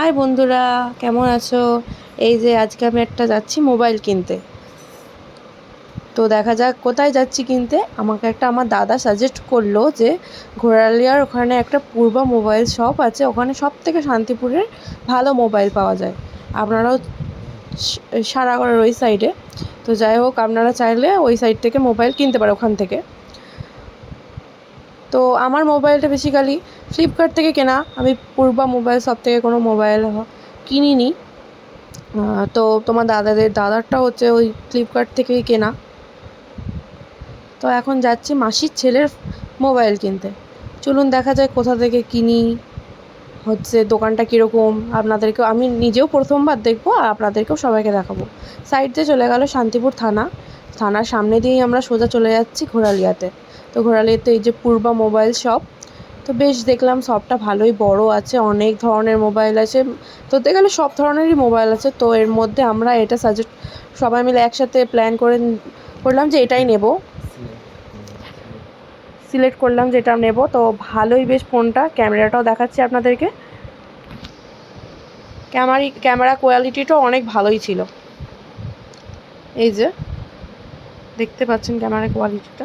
High বন্ধুরা, কেমন আছো? এই যে আজকে আমি একটা যাচ্ছি মোবাইল কিনতে। তো দেখা যাক কোথায় যাচ্ছি কিনতে। আমাকে একটা আমার দাদা সাজেস্ট করল যে ঘোড়ালিয়ার ওখানে একটা পূর্বা মোবাইল শপ আছে, ওখানে সব থেকে শান্তিপুরের ভালো মোবাইল পাওয়া যায়। আপনারাও সারাগড়ের ওই সাইডে তো যাই হোক, আপনারা চাইলে ওই সাইড থেকে মোবাইল কিনতে পারে ওখান থেকে। তো আমার মোবাইলটা বেসিক্যালি ফ্লিপকার্ট থেকে কেনা। আমি পূর্বা মোবাইল শপ থেকে কোনো মোবাইল কিনিনি। তো তোমার দাদাদের, দাদারটা হচ্ছে ওই ফ্লিপকার্ট থেকেই কেনা। তো এখন যাচ্ছি মাসির ছেলের মোবাইল কিনতে। চলুন দেখা যায় কোথা থেকে কিনি, হচ্ছে দোকানটা কীরকম, আপনাদেরকেও, আমি নিজেও প্রথমবার দেখব আর আপনাদেরকেও সবাইকে দেখাবো। সাইড দিয়ে চলে গেল শান্তিপুর থানা। থানার সামনে দিয়েই আমরা সোজা চলে যাচ্ছি ঘোড়ালিয়াতে। তো ঘোড়ালিয়াতে এই যে পূর্বা মোবাইল শপ, তো বেশ দেখলাম শপটা ভালোই বড় আছে, অনেক ধরনের মোবাইল আছে। তো গেলে সব ধরনেরই মোবাইল আছে, তো এর মধ্যে আমরা এটা সাজেস্ট সবাই মিলে একসাথে প্ল্যান করে করলাম যে এটাই নেব। সিলেক্ট করলাম যেটা নেব, তো ভালোই বেশ ফোনটা, ক্যামেরাটাও দেখাচ্ছি আপনাদেরকে। ক্যামারি ক্যামেরা কোয়ালিটিটাও অনেক ভালোই ছিল। এই যে, দেখতে পাচ্ছেন ক্যামেরা কোয়ালিটিটা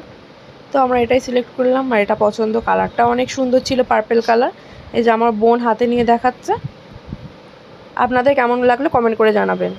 তো আমরা এটাই সিলেক্ট করলাম আর এটা পছন্দ কালারটা অনেক সুন্দর ছিল পার্পেল কালার এই যে আমার বোন হাতে নিয়ে দেখাচ্ছে। আপনাদের কেমন লাগল কমেন্ট করে জানাবেন।